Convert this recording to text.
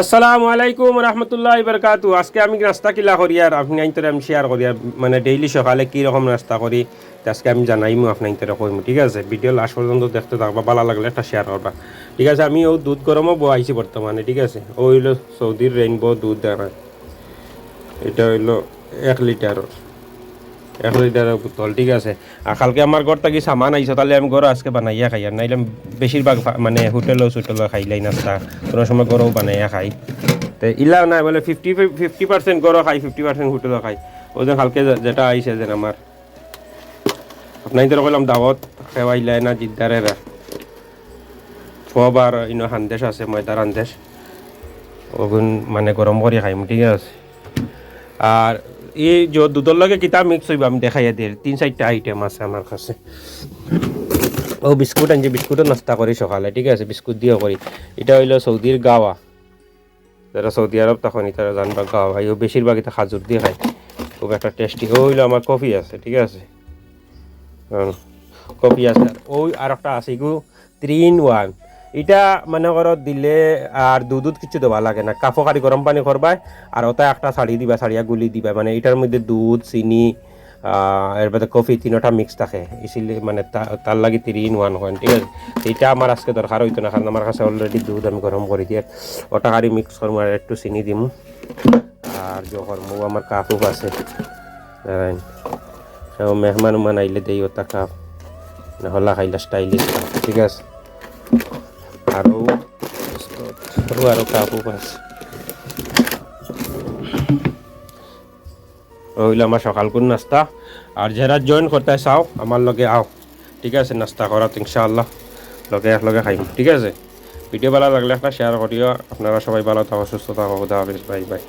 আসসালামু আলাইকুম রহমতুল্লাহ বরকাতু আজকে আমি নাস্তা কিলা করি আর আপনি আইনতরে আমি শেয়ার করি মানে ডেইলি সকালে কী রকম নাস্তা করি আজকে আমি জানাইমু, আপনি আইনতরে কইমু, ঠিক আছে? ভিডিও লাস্ট পর্যন্ত দেখতে থাকবা, ভালো লাগলে একটা শেয়ার করবা। ঠিক আছে আমি ও দুধ গরমও বহাইছি বর্তমানে, ঠিক আছে? ও হইল সৌদির রেইনবো দুধ দেখা এটা হইল এক লিটার লিটারের বোতল ঠিক আছে। আর কালকে আমার ঘর থেকে সামান আইসো তাহলে আমি ঘর আজকে বানাইয়া খাই আর নাইলে বেশিরভাগ মানে হোটেলও সুটেলও খাইলাই নাস্তা কোনো সময় ঘরেও বানাইয়া খাই। তো ইলা নাই বলে ফিফটি ফিফটি পার্সেন্ট ঘরও খাই ফিফটি পার্সেন্ট হোটেলও খাই। ওই যে কালকে যেটা আইসে যেন আমার আপনার তো কইলাম দাওয়াত খেওয়াইলাই না জিদ্দারেরা ফবার ইনো হান্দেশ আছে ময়দার হান্দেশ। ওগুন মানে গরম করে খাইম ঠিক আছে। আর এই যে লগে মিক্স হইব, আমি দেখাইয়া দিই তিন চারটা আইটেম আছে আমার কাছে। ও বিস্কুট আনছি বিস্কুটও নাস্তা করি সকালে, ঠিক আছে, বিস্কুট দিয়েও করি এটা হইল সৌদির গাওয়া যারা সৌদি আরব তখন তারা জানবা গাওয়া ও বেশিরভাগ এটা খাজুর দিয়ে খায়। খুব একটা টেস্টি ও হইল আমার কফি আছে, ঠিক আছে। কফি আছে। ওই আর একটা আছে এগু থ্রি ইন ওয়ান এটা মানে করো দিলে আর দুধ কিছু দেওয়া লাগে না। কাফো কারি গরম পানি করবাই আর ওটা একটা শাড়ি দিবা শাড়িয়া গুলি দিবা। মানে এটার মধ্যে দুধ চিনি আহ, এর বাদে কফি তিনোটা মিক্স থাকে। ইসিলে মানে তার লাগি থ্রি ইন ওয়ান হয় ঠিক আছে? এইটা আমার আজকে দরকার হইতো না কারণ আমার কাছে অলরেডি দুধ আমি গরম করে দিয়ে। ওটা কারি মিক্স করব আর একটু চিনি দিম। আর যখন মু আমার কাপুক আছে। মেহমান উমান আইলে দেই ওটা কাপ। নহলা খাইলা স্টাইলিশ ঠিক আছে? কাপও আছে ওইলো আমার সকাল কোন নাস্তা আর যারা জয়েন করতে চাও লগে আও ঠিক আছে নাস্তা করা ইনশাআল্লাহ লগে এক লগে খাইম ঠিক আছে ভিডিও ভালো লাগলে একটা শেয়ার করিও আপনারা সবাই ভালো থাকো সুস্থ থাকো বাই বাই